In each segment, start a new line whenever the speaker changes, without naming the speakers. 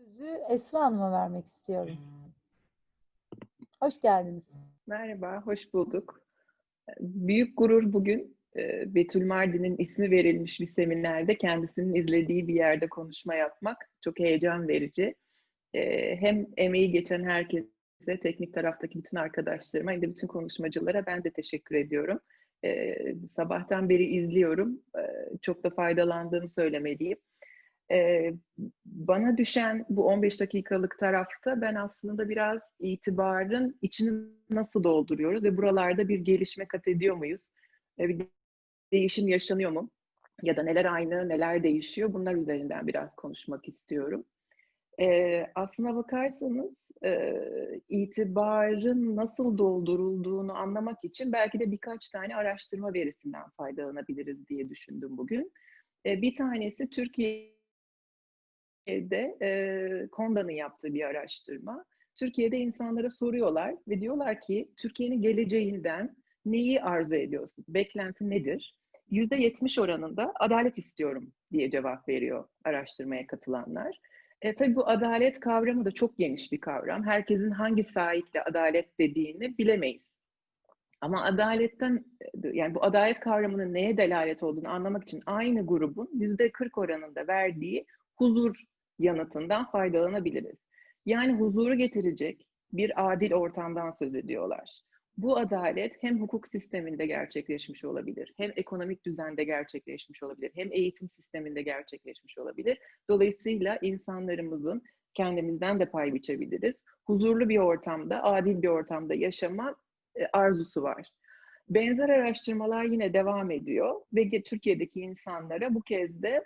Sözü Esra Hanım'a vermek istiyorum. Hoş geldiniz.
Merhaba, hoş bulduk. Büyük gurur bugün e, Betül Mardin'in ismi verilmiş bir seminerde kendisinin izlediği bir yerde konuşma yapmak çok heyecan verici. E, hem emeği geçen herkese, teknik taraftaki bütün arkadaşlarıma hem de bütün konuşmacılara ben de teşekkür ediyorum. E, sabahtan beri izliyorum. Çok da faydalandığımı söylemeliyim e, bana düşen bu 15 dakikalık tarafta ben aslında biraz itibarın içini nasıl dolduruyoruz ve buralarda bir gelişme kat ediyor muyuz? E, bir değişim yaşanıyor mu? Ya da neler aynı, neler değişiyor? Bunlar üzerinden biraz konuşmak istiyorum. E, aslına bakarsanız e, itibarın nasıl doldurulduğunu anlamak için belki de birkaç tane araştırma verisinden faydalanabiliriz diye düşündüm bugün. Bir tanesi Türkiye Türkiye'de e, Konda'nın yaptığı bir araştırma. Türkiye'de insanlara soruyorlar ve diyorlar ki Türkiye'nin geleceğinden neyi arzu ediyorsun? Beklenti nedir? %70 oranında adalet istiyorum diye cevap veriyor araştırmaya katılanlar. E, tabii bu adalet kavramı da çok geniş bir kavram. Herkesin hangi sahiple adalet dediğini bilemeyiz. Ama adaletten, yani bu adalet kavramının neye delalet olduğunu anlamak için aynı grubun %40 oranında verdiği huzur yanıtından faydalanabiliriz. Yani huzuru getirecek bir adil ortamdan söz ediyorlar. Bu adalet hem hukuk sisteminde gerçekleşmiş olabilir, hem ekonomik düzende gerçekleşmiş olabilir, hem eğitim sisteminde gerçekleşmiş olabilir. Dolayısıyla insanlarımızın kendimizden de pay biçebiliriz. Huzurlu bir ortamda, adil bir ortamda yaşama e, arzusu var. Benzer araştırmalar yine devam ediyor ve Türkiye'deki insanlara bu kez de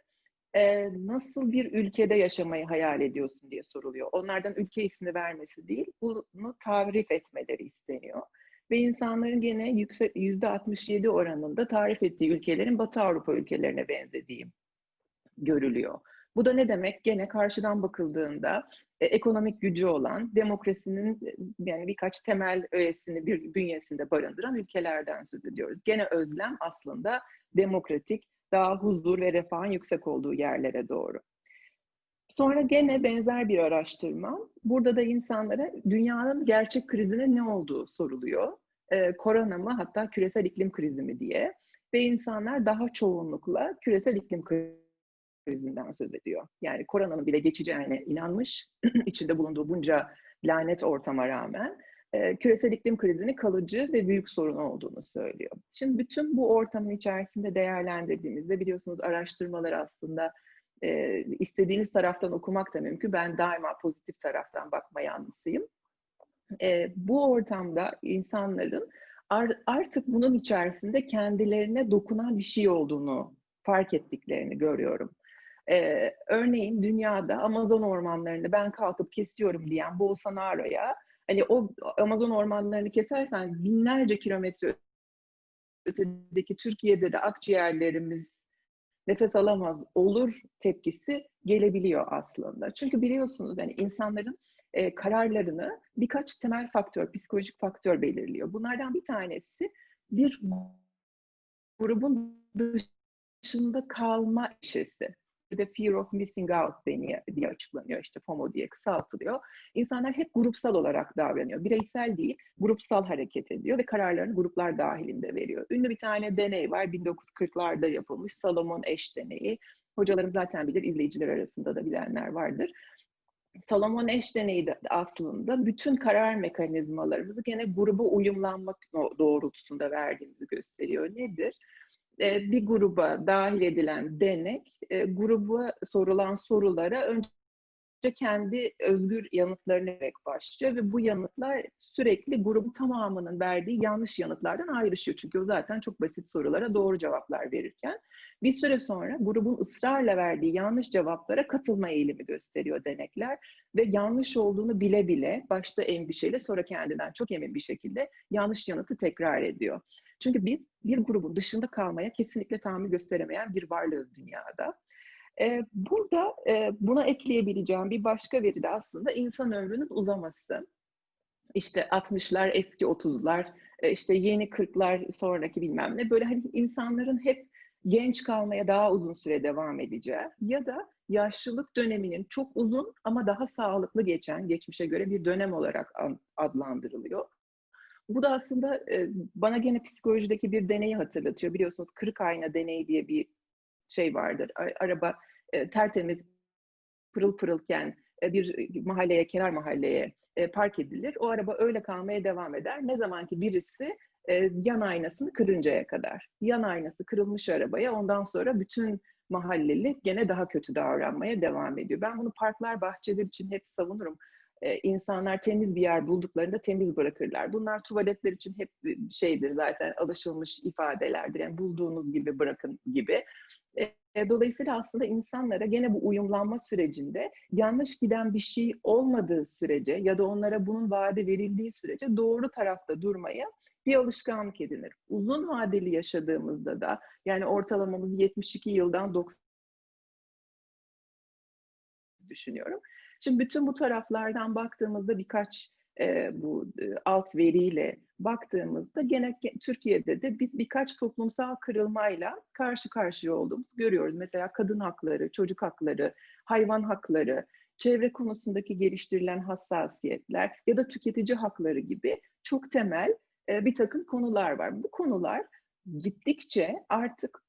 e, nasıl bir ülkede yaşamayı hayal ediyorsun diye soruluyor. Onlardan ülke ismi vermesi değil, bunu tarif etmeleri isteniyor. Ve insanların gene yüksek yüzde 67 oranında tarif ettiği ülkelerin Batı Avrupa ülkelerine benzediği görülüyor. Bu da ne demek? Gene karşıdan bakıldığında e, ekonomik gücü olan, demokrasinin yani birkaç temel öğesini bir bünyesinde barındıran ülkelerden söz ediyoruz. Gene özlem aslında demokratik, daha huzur ve refahın yüksek olduğu yerlere doğru. Sonra gene benzer bir araştırma. Burada da insanlara dünyanın gerçek krizine ne olduğu soruluyor. Ee, korona mı hatta küresel iklim krizi mi diye. Ve insanlar daha çoğunlukla küresel iklim krizinden söz ediyor. Yani koronanın bile geçeceğine inanmış, içinde bulunduğu bunca lanet ortama rağmen e, küresel iklim krizini kalıcı ve büyük sorun olduğunu söylüyor. Şimdi bütün bu ortamın içerisinde değerlendirdiğimizde biliyorsunuz araştırmalar aslında e, istediğiniz taraftan okumak da mümkün. Ben daima pozitif taraftan bakma yanlısıyım. E, bu ortamda insanların artık bunun içerisinde kendilerine dokunan bir şey olduğunu fark ettiklerini görüyorum. Ee, örneğin dünyada Amazon ormanlarını ben kalkıp kesiyorum diyen Bolsonaro'ya Hani o Amazon ormanlarını kesersen binlerce kilometre ötedeki Türkiye'de de akciğerlerimiz nefes alamaz olur tepkisi gelebiliyor aslında. Çünkü biliyorsunuz yani insanların e, kararlarını birkaç temel faktör, psikolojik faktör belirliyor. Bunlardan bir tanesi bir grubun dışında kalma işesi de fear of missing out deniyor, diye açıklanıyor. İşte FOMO diye kısaltılıyor. İnsanlar hep grupsal olarak davranıyor. Bireysel değil, grupsal hareket ediyor ve kararlarını gruplar dahilinde veriyor. Ünlü bir tane deney var. 1940'larda yapılmış Salomon Eş deneyi. Hocalarım zaten bilir, izleyiciler arasında da bilenler vardır. Salomon Eş deneyi de aslında bütün karar mekanizmalarımızı gene gruba uyumlanmak doğrultusunda verdiğimizi gösteriyor. Nedir? E, bir gruba dahil edilen denek, e, gruba sorulan sorulara önce kendi özgür yanıtlarını vererek başlıyor ve bu yanıtlar sürekli grubun tamamının verdiği yanlış yanıtlardan ayrışıyor. Çünkü o zaten çok basit sorulara doğru cevaplar verirken bir süre sonra grubun ısrarla verdiği yanlış cevaplara katılma eğilimi gösteriyor denekler ve yanlış olduğunu bile bile başta endişeyle sonra kendinden çok emin bir şekilde yanlış yanıtı tekrar ediyor. Çünkü biz bir grubun dışında kalmaya kesinlikle tahammül gösteremeyen bir varlığız dünyada. Ee, burada e, buna ekleyebileceğim bir başka veri de aslında insan ömrünün uzaması. İşte 60'lar, eski 30'lar, e, işte yeni 40'lar sonraki bilmem ne. Böyle hani insanların hep genç kalmaya daha uzun süre devam edeceği ya da yaşlılık döneminin çok uzun ama daha sağlıklı geçen, geçmişe göre bir dönem olarak adlandırılıyor. Bu da aslında e, bana gene psikolojideki bir deneyi hatırlatıyor. Biliyorsunuz kırık ayna deneyi diye bir şey vardır. Araba e, tertemiz, pırıl pırılken e, bir mahalleye, kenar mahalleye park edilir. O araba öyle kalmaya devam eder. Ne zaman ki birisi yan aynasını kırıncaya kadar. Yan aynası kırılmış arabaya ondan sonra bütün mahalleli gene daha kötü davranmaya devam ediyor. Ben bunu parklar, bahçeler için hep savunurum. Ee, insanlar temiz bir yer bulduklarında temiz bırakırlar. Bunlar tuvaletler için hep şeydir zaten alışılmış ifadelerdir. Yani bulduğunuz gibi bırakın gibi. E, dolayısıyla aslında insanlara gene bu uyumlanma sürecinde yanlış giden bir şey olmadığı sürece ya da onlara bunun vaadi verildiği sürece doğru tarafta durmaya bir alışkanlık edinir. Uzun vadeli yaşadığımızda da yani ortalamamız 72 yıldan 90 düşünüyorum. Şimdi bütün bu taraflardan baktığımızda birkaç e, bu e, alt veriyle baktığımızda gene Türkiye'de de biz birkaç toplumsal kırılmayla karşı karşıya olduğumuz görüyoruz. Mesela kadın hakları, çocuk hakları, hayvan hakları, çevre konusundaki geliştirilen hassasiyetler ya da tüketici hakları gibi çok temel e, bir takım konular var. Bu konular gittikçe artık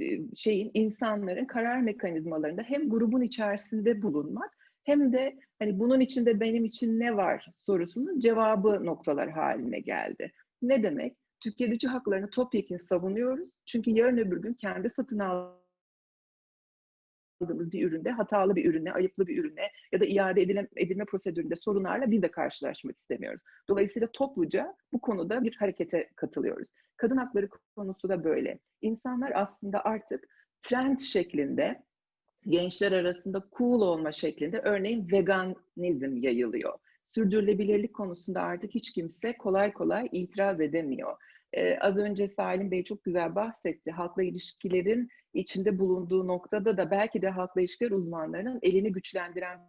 e, şeyin insanların karar mekanizmalarında hem grubun içerisinde bulunmak hem de hani bunun içinde benim için ne var sorusunun cevabı noktalar haline geldi. Ne demek? Tüketici haklarını topyekun savunuyoruz. Çünkü yarın öbür gün kendi satın aldığımız bir üründe, hatalı bir ürüne, ayıplı bir ürüne ya da iade edilme, edilme prosedüründe sorunlarla biz de karşılaşmak istemiyoruz. Dolayısıyla topluca bu konuda bir harekete katılıyoruz. Kadın hakları konusu da böyle. İnsanlar aslında artık trend şeklinde gençler arasında cool olma şeklinde örneğin veganizm yayılıyor. Sürdürülebilirlik konusunda artık hiç kimse kolay kolay itiraz edemiyor. Ee, az önce Salim Bey çok güzel bahsetti. Halkla ilişkilerin içinde bulunduğu noktada da belki de halkla ilişkiler uzmanlarının elini güçlendiren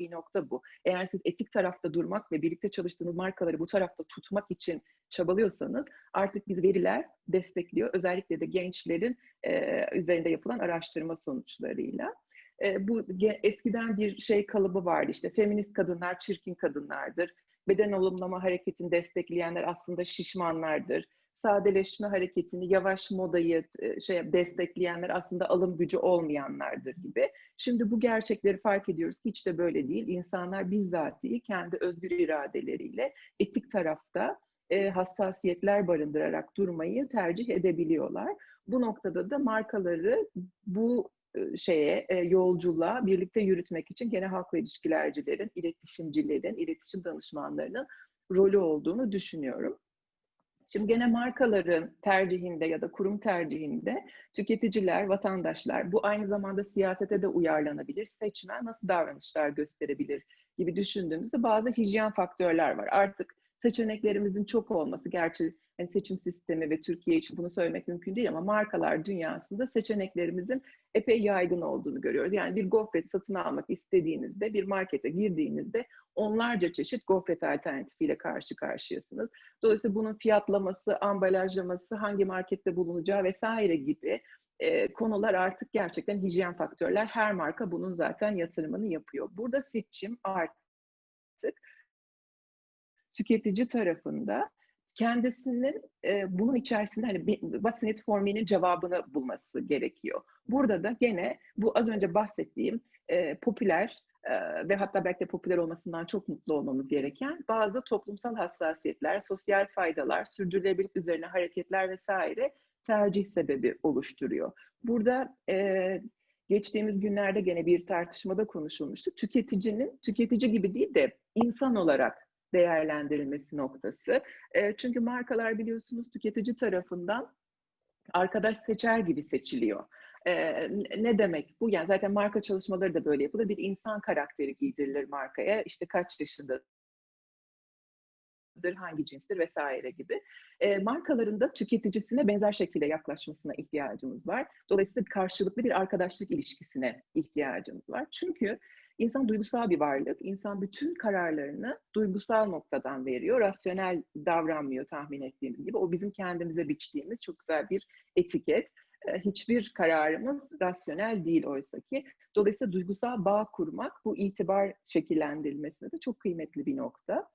bir nokta bu. Eğer siz etik tarafta durmak ve birlikte çalıştığınız markaları bu tarafta tutmak için çabalıyorsanız artık biz veriler destekliyor. Özellikle de gençlerin e, üzerinde yapılan araştırma sonuçlarıyla. E, bu eskiden bir şey kalıbı vardı işte feminist kadınlar çirkin kadınlardır. Beden olumlama hareketini destekleyenler aslında şişmanlardır sadeleşme hareketini, yavaş modayı e, şey destekleyenler aslında alım gücü olmayanlardır gibi. Şimdi bu gerçekleri fark ediyoruz hiç de böyle değil. İnsanlar bizzatihi kendi özgür iradeleriyle etik tarafta e, hassasiyetler barındırarak durmayı tercih edebiliyorlar. Bu noktada da markaları bu e, şeye, e, yolculuğa birlikte yürütmek için gene halkla ilişkilercilerin, iletişimcilerin, iletişim danışmanlarının rolü olduğunu düşünüyorum. Şimdi gene markaların tercihinde ya da kurum tercihinde tüketiciler, vatandaşlar bu aynı zamanda siyasete de uyarlanabilir. Seçmen nasıl davranışlar gösterebilir gibi düşündüğümüzde bazı hijyen faktörler var. Artık seçeneklerimizin çok olması, gerçi yani seçim sistemi ve Türkiye için bunu söylemek mümkün değil ama markalar dünyasında seçeneklerimizin epey yaygın olduğunu görüyoruz. Yani bir gofret satın almak istediğinizde, bir markete girdiğinizde onlarca çeşit gofret alternatifiyle karşı karşıyasınız. Dolayısıyla bunun fiyatlaması, ambalajlaması, hangi markette bulunacağı vesaire gibi e, konular artık gerçekten hijyen faktörler. Her marka bunun zaten yatırımını yapıyor. Burada seçim artık tüketici tarafında kendisinin e, bunun içerisinde hani what's in it cevabını bulması gerekiyor. Burada da gene bu az önce bahsettiğim e, popüler e, ve hatta belki de popüler olmasından çok mutlu olmamız gereken bazı toplumsal hassasiyetler, sosyal faydalar, sürdürülebilirlik üzerine hareketler vesaire tercih sebebi oluşturuyor. Burada e, geçtiğimiz günlerde gene bir tartışmada konuşulmuştu. Tüketicinin tüketici gibi değil de insan olarak değerlendirilmesi noktası. E, çünkü markalar biliyorsunuz tüketici tarafından arkadaş seçer gibi seçiliyor. E, ne demek bu? Yani zaten marka çalışmaları da böyle yapılır. Bir insan karakteri giydirilir markaya. İşte kaç yaşında hangi cinstir vesaire gibi. E, markaların da tüketicisine benzer şekilde yaklaşmasına ihtiyacımız var. Dolayısıyla karşılıklı bir arkadaşlık ilişkisine ihtiyacımız var. Çünkü İnsan duygusal bir varlık. İnsan bütün kararlarını duygusal noktadan veriyor. Rasyonel davranmıyor tahmin ettiğimiz gibi. O bizim kendimize biçtiğimiz çok güzel bir etiket. E, hiçbir kararımız rasyonel değil oysa ki. Dolayısıyla duygusal bağ kurmak bu itibar şekillendirilmesinde de çok kıymetli bir nokta.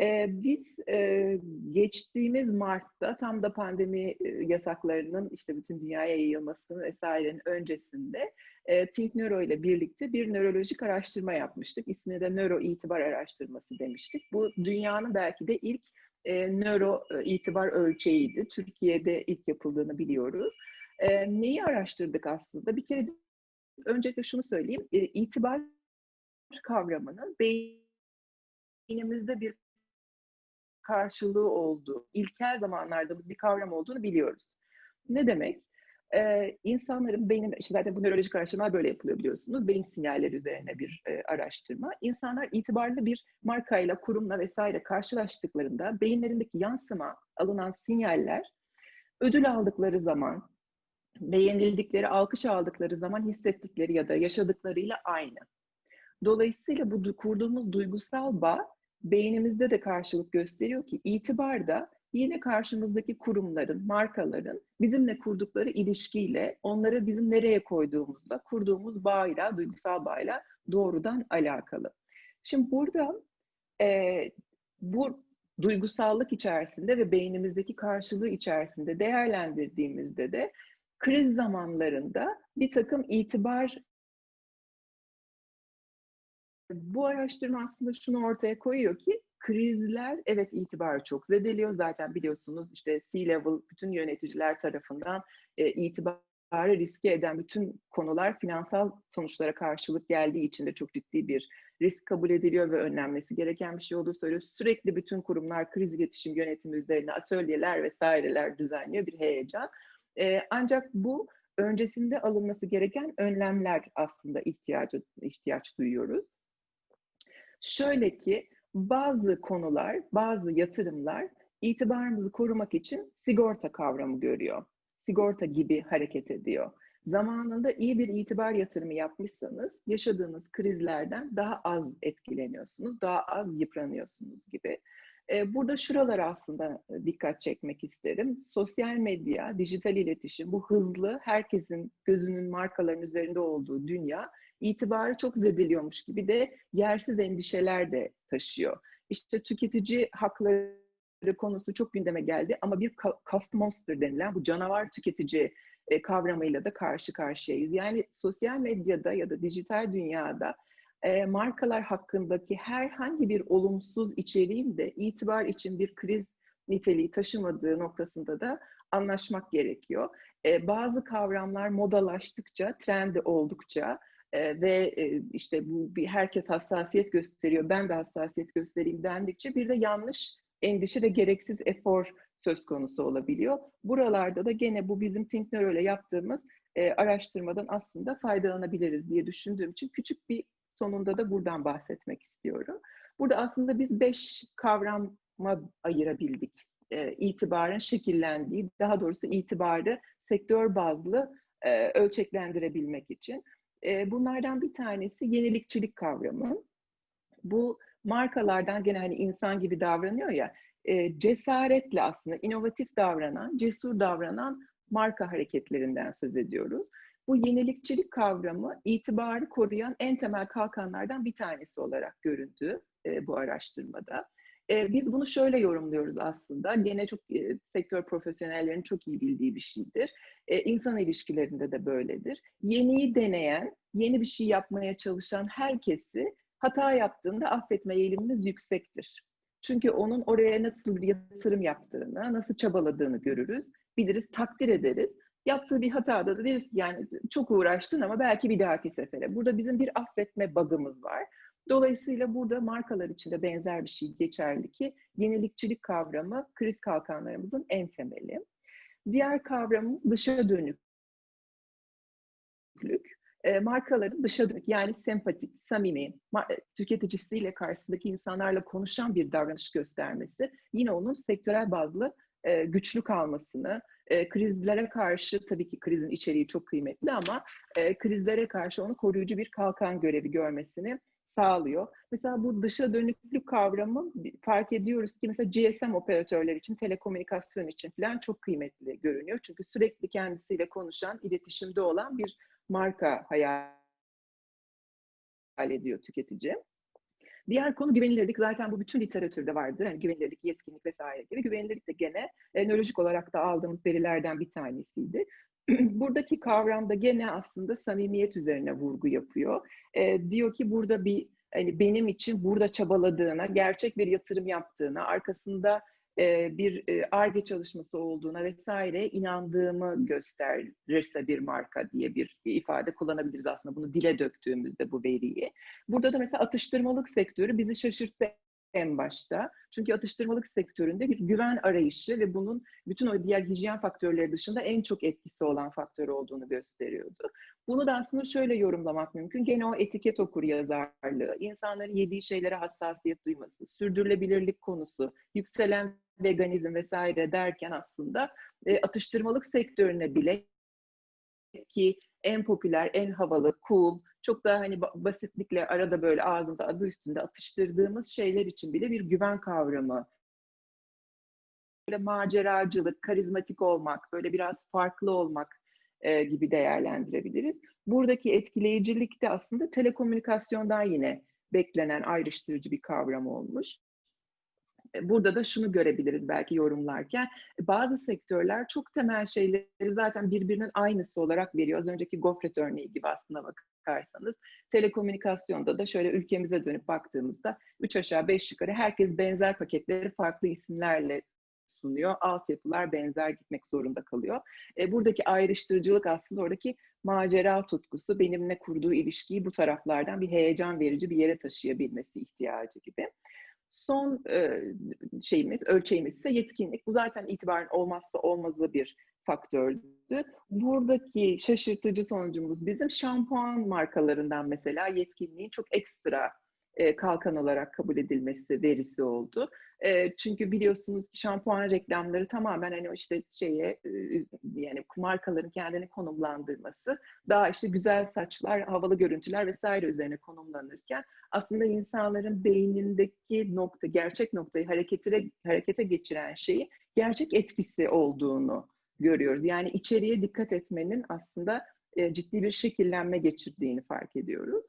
Ee, biz e, geçtiğimiz Mart'ta tam da pandemi yasaklarının işte bütün dünyaya yayılmasının vesairenin öncesinde e, Think Neuro ile birlikte bir nörolojik araştırma yapmıştık. İsmine de nöro itibar araştırması demiştik. Bu dünyanın belki de ilk e, nöro itibar ölçeğiydi. Türkiye'de ilk yapıldığını biliyoruz. E, neyi araştırdık aslında? Bir kere öncelikle şunu söyleyeyim. E, itibar kavramının beynimizde bir karşılığı olduğu, ilkel zamanlarda bir kavram olduğunu biliyoruz. Ne demek? Ee, insanların beynin, işte zaten bu nörolojik araştırmalar böyle yapılıyor biliyorsunuz. Beyin sinyalleri üzerine bir e, araştırma. İnsanlar itibarlı bir markayla, kurumla vesaire karşılaştıklarında beyinlerindeki yansıma, alınan sinyaller ödül aldıkları zaman, beğenildikleri, alkış aldıkları zaman hissettikleri ya da yaşadıklarıyla aynı. Dolayısıyla bu kurduğumuz duygusal bağ beynimizde de karşılık gösteriyor ki itibar da yine karşımızdaki kurumların, markaların bizimle kurdukları ilişkiyle, onları bizim nereye koyduğumuzda, kurduğumuz bağıyla, duygusal bağıyla doğrudan alakalı. Şimdi burada e, bu duygusallık içerisinde ve beynimizdeki karşılığı içerisinde değerlendirdiğimizde de kriz zamanlarında bir takım itibar bu araştırma aslında şunu ortaya koyuyor ki krizler evet itibarı çok zedeliyor. Zaten biliyorsunuz işte C-level bütün yöneticiler tarafından e, itibarı riske eden bütün konular finansal sonuçlara karşılık geldiği için de çok ciddi bir risk kabul ediliyor ve önlenmesi gereken bir şey olduğu söylüyor. Sürekli bütün kurumlar kriz iletişim yönetimi üzerine atölyeler vesaireler düzenliyor bir heyecan. E, ancak bu öncesinde alınması gereken önlemler aslında ihtiyacı ihtiyaç duyuyoruz. Şöyle ki bazı konular, bazı yatırımlar itibarımızı korumak için sigorta kavramı görüyor. Sigorta gibi hareket ediyor. Zamanında iyi bir itibar yatırımı yapmışsanız yaşadığınız krizlerden daha az etkileniyorsunuz, daha az yıpranıyorsunuz gibi. Ee, burada şuralar aslında dikkat çekmek isterim. Sosyal medya, dijital iletişim, bu hızlı, herkesin gözünün markaların üzerinde olduğu dünya itibarı çok zediliyormuş gibi de yersiz endişeler de taşıyor. İşte tüketici hakları konusu çok gündeme geldi ama bir cost monster denilen bu canavar tüketici e, kavramıyla da karşı karşıyayız. Yani sosyal medyada ya da dijital dünyada e, markalar hakkındaki herhangi bir olumsuz içeriğin de itibar için bir kriz niteliği taşımadığı noktasında da anlaşmak gerekiyor. E, bazı kavramlar modalaştıkça, trendi oldukça ve işte bu bir herkes hassasiyet gösteriyor, ben de hassasiyet göstereyim dendikçe bir de yanlış endişe ve gereksiz efor söz konusu olabiliyor. Buralarda da gene bu bizim Think Neuro ile yaptığımız e, araştırmadan aslında faydalanabiliriz diye düşündüğüm için küçük bir sonunda da buradan bahsetmek istiyorum. Burada aslında biz beş kavrama ayırabildik. E, itibarın şekillendiği, daha doğrusu itibarı sektör bazlı e, ölçeklendirebilmek için. Bunlardan bir tanesi yenilikçilik kavramı. Bu markalardan gene hani insan gibi davranıyor ya, e, cesaretle aslında inovatif davranan, cesur davranan marka hareketlerinden söz ediyoruz. Bu yenilikçilik kavramı itibarı koruyan en temel kalkanlardan bir tanesi olarak göründü bu araştırmada. E, biz bunu şöyle yorumluyoruz aslında. Gene çok e, sektör profesyonellerinin çok iyi bildiği bir şeydir. E, insan ilişkilerinde de böyledir. Yeniyi deneyen, yeni bir şey yapmaya çalışan herkesi hata yaptığında affetme eğilimimiz yüksektir. Çünkü onun oraya nasıl bir yatırım yaptığını, nasıl çabaladığını görürüz, biliriz, takdir ederiz. Yaptığı bir hatada da deriz ki yani çok uğraştın ama belki bir dahaki sefere. Burada bizim bir affetme bug'ımız var. Dolayısıyla burada markalar için de benzer bir şey geçerli ki yenilikçilik kavramı kriz kalkanlarımızın en temeli. Diğer kavramımız dışa dönüklük. E, markaların dışa dönük yani sempatik, samimi, e, tüketicisiyle karşısındaki insanlarla konuşan bir davranış göstermesi yine onun sektörel bazlı e, güçlü kalmasını, e, krizlere karşı tabii ki krizin içeriği çok kıymetli ama e, krizlere karşı onu koruyucu bir kalkan görevi görmesini sağlıyor. Mesela bu dışa dönüklük kavramı fark ediyoruz ki mesela GSM operatörler için, telekomünikasyon için falan çok kıymetli görünüyor. Çünkü sürekli kendisiyle konuşan, iletişimde olan bir marka hayal ediyor tüketici. Diğer konu güvenilirlik. Zaten bu bütün literatürde vardır. Yani güvenilirlik, yetkinlik vesaire gibi. Güvenilirlik de gene e, nörolojik olarak da aldığımız verilerden bir tanesiydi. Buradaki kavramda gene aslında samimiyet üzerine vurgu yapıyor. E, diyor ki burada bir hani benim için burada çabaladığına, gerçek bir yatırım yaptığına, arkasında e, bir ARGE çalışması olduğuna vesaire inandığımı gösterirse bir marka diye bir ifade kullanabiliriz aslında bunu dile döktüğümüzde bu veriyi. Burada da mesela atıştırmalık sektörü bizi şaşırttı en başta. Çünkü atıştırmalık sektöründe bir güven arayışı ve bunun bütün o diğer hijyen faktörleri dışında en çok etkisi olan faktör olduğunu gösteriyordu. Bunu da aslında şöyle yorumlamak mümkün. Gene o etiket okur yazarlığı, insanların yediği şeylere hassasiyet duyması, sürdürülebilirlik konusu, yükselen veganizm vesaire derken aslında e, atıştırmalık sektörüne bile ki en popüler, en havalı, cool, çok daha hani basitlikle arada böyle ağzımda adı üstünde atıştırdığımız şeyler için bile bir güven kavramı. Böyle maceracılık, karizmatik olmak, böyle biraz farklı olmak e, gibi değerlendirebiliriz. Buradaki etkileyicilik de aslında telekomünikasyondan yine beklenen ayrıştırıcı bir kavram olmuş. E, burada da şunu görebiliriz belki yorumlarken. Bazı sektörler çok temel şeyleri zaten birbirinin aynısı olarak veriyor. Az önceki gofret örneği gibi aslında bakarsanız. Telekomünikasyonda da şöyle ülkemize dönüp baktığımızda 3 aşağı 5 yukarı herkes benzer paketleri farklı isimlerle sunuyor. Altyapılar benzer gitmek zorunda kalıyor. E, buradaki ayrıştırıcılık aslında oradaki macera tutkusu, benimle kurduğu ilişkiyi bu taraflardan bir heyecan verici bir yere taşıyabilmesi ihtiyacı gibi. Son e, şeyimiz, ölçeğimiz ise yetkinlik. Bu zaten itibaren olmazsa olmazı bir faktördü. Buradaki şaşırtıcı sonucumuz bizim şampuan markalarından mesela yetkinliğin çok ekstra e, kalkan olarak kabul edilmesi verisi oldu. E, çünkü biliyorsunuz şampuan reklamları tamamen hani işte şeye e, yani markaların kendini konumlandırması daha işte güzel saçlar, havalı görüntüler vesaire üzerine konumlanırken aslında insanların beynindeki nokta, gerçek noktayı harekete, harekete geçiren şeyi gerçek etkisi olduğunu görüyoruz. Yani içeriye dikkat etmenin aslında ciddi bir şekillenme geçirdiğini fark ediyoruz.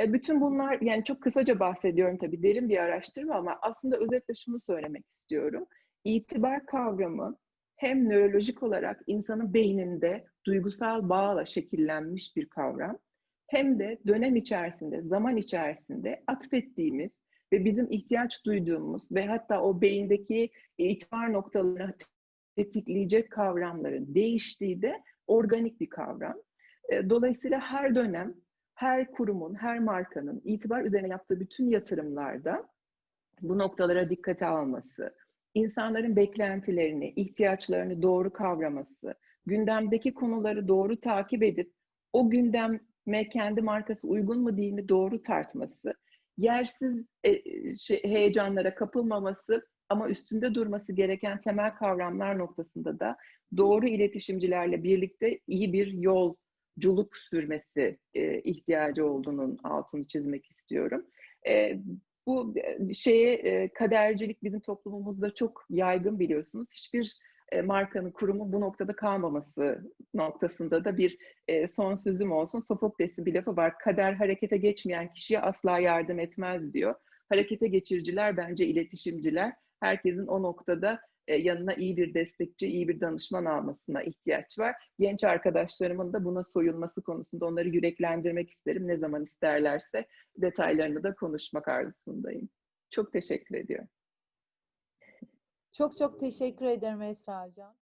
E, bütün bunlar yani çok kısaca bahsediyorum tabii derin bir araştırma ama aslında özetle şunu söylemek istiyorum. İtibar kavramı hem nörolojik olarak insanın beyninde duygusal bağla şekillenmiş bir kavram hem de dönem içerisinde, zaman içerisinde atfettiğimiz ve bizim ihtiyaç duyduğumuz ve hatta o beyindeki itibar noktalarını tetikleyecek kavramların değiştiği de organik bir kavram. E, dolayısıyla her dönem her kurumun, her markanın itibar üzerine yaptığı bütün yatırımlarda bu noktalara dikkate alması, insanların beklentilerini, ihtiyaçlarını doğru kavraması, gündemdeki konuları doğru takip edip o gündeme kendi markası uygun mu değil mi doğru tartması, yersiz e, şey, heyecanlara kapılmaması ama üstünde durması gereken temel kavramlar noktasında da doğru iletişimcilerle birlikte iyi bir yol culuk sürmesi e, ihtiyacı olduğunun altını çizmek istiyorum. E, bu e, şeye e, kadercilik bizim toplumumuzda çok yaygın biliyorsunuz. Hiçbir e, markanın, kurumun bu noktada kalmaması noktasında da bir e, son sözüm olsun. Sofokles'in bir lafı var. Kader harekete geçmeyen kişiye asla yardım etmez diyor. Harekete geçiriciler bence iletişimciler. Herkesin o noktada e, yanına iyi bir destekçi, iyi bir danışman almasına ihtiyaç var. Genç arkadaşlarımın da buna soyulması konusunda onları yüreklendirmek isterim. Ne zaman isterlerse detaylarını da konuşmak arzusundayım. Çok teşekkür ediyorum.
Çok çok teşekkür ederim Esra Hocam.